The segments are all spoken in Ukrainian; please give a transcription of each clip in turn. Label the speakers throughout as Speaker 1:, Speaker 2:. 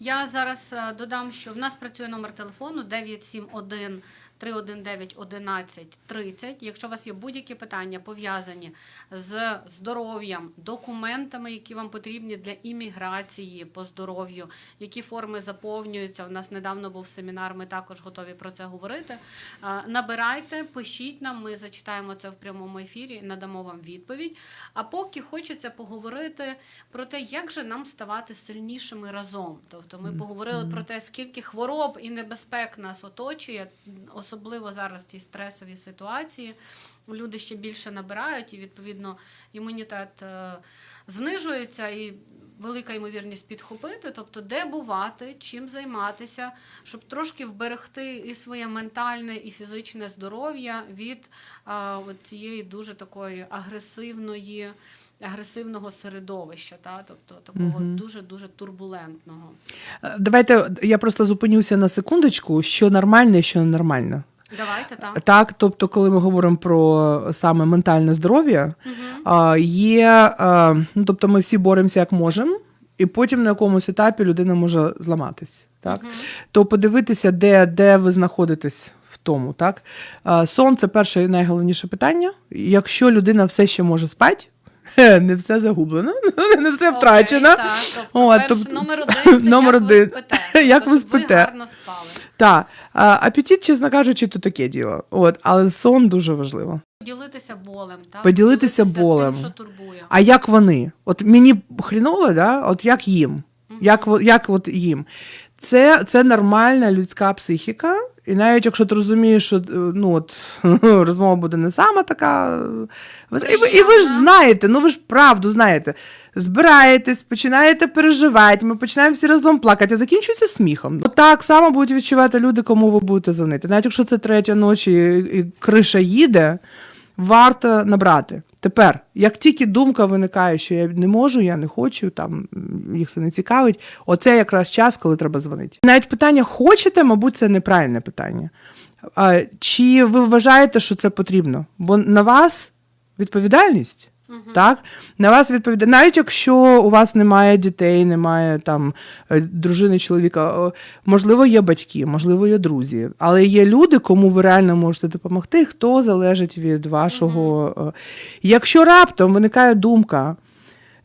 Speaker 1: Я зараз е, додам, що в нас працює номер телефону 971 319 11 30. Якщо у вас є будь-які питання пов'язані з здоров'ям, документами, які вам потрібні для імміграції по здоров'ю, які форми заповнюються. У нас недавно був семінар, ми також готові про це говорити. Е, Набирайте, пишіть нам, ми зачитаємо це в прямому ефірі надамо вам відповідь. А поки хочеться поговорити про те, як же нам ставати сильнішими разом. Тобто ми поговорили про те, скільки хвороб і небезпек нас оточує, особливо зараз в цій стресовій ситуації. Люди ще більше набирають, і відповідно імунітет е, знижується і. Велика ймовірність підхопити, тобто де бувати, чим займатися, щоб трошки вберегти і своє ментальне, і фізичне здоров'я від а, цієї дуже такої агресивної, агресивного середовища, та? тобто такого дуже дуже турбулентного.
Speaker 2: Е, Давайте я просто зупинюся на секундочку, що нормально і що ненормально.
Speaker 1: Давайте так.
Speaker 2: Так, тобто, коли ми говоримо про саме ментальне здоров'я,
Speaker 1: Угу.
Speaker 2: є, ну, тобто ми всі боремося як можемо, і потім на якомусь етапі людина може зламатись. Так? То подивитися, де, де ви знаходитесь в тому. Так? А, Сон це перше і найголовніше питання. Якщо людина все ще може спати, не все загублено, не все втрачено.
Speaker 1: так, тобто, перш,
Speaker 2: тобто-
Speaker 1: номер один це
Speaker 2: номер
Speaker 1: як
Speaker 2: один.
Speaker 1: ви спите.
Speaker 2: Як
Speaker 1: Тобто,
Speaker 2: ви спите.
Speaker 1: гарно спали.
Speaker 2: Так, апетит, чесно кажучи, то таке діло. От, але сон дуже важливо.
Speaker 1: Поділитися болем. Так?
Speaker 2: Поділитися болем.
Speaker 1: Тим, що турбує.
Speaker 2: А як вони? От мені хріново, да? от як їм? Як, як от їм? Це, це нормальна людська психіка. І навіть якщо ти розумієш, що е, ну, от, розмова буде не сама така. І ви, і ви ж знаєте, ну ви ж правду знаєте. Збираєтесь, починаєте переживати, ми починаємо всі разом плакати, а закінчується сміхом. От так само будуть відчувати люди, кому ви будете дзвонити. Навіть якщо це третя ночі і криша їде, варто набрати. Тепер, як тільки думка виникає, що я не можу, я не хочу, там їх це не цікавить, оце якраз час, коли треба дзвонити. Навіть питання хочете, мабуть, це неправильне питання. Чи ви вважаєте, що це потрібно? Бо на вас відповідальність. Так, на вас відповідає, навіть якщо у вас немає дітей, немає там е, дружини, чоловіка, можливо, є батьки, можливо, є друзі, але є люди, кому ви реально можете допомогти, хто залежить від вашого. е, Якщо раптом виникає думка,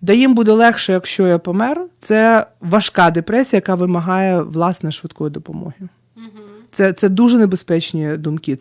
Speaker 2: де їм буде легше, якщо я помер, це важка депресія, яка вимагає власне швидкої допомоги.
Speaker 1: Угу.
Speaker 2: Це, це дуже небезпечні думки.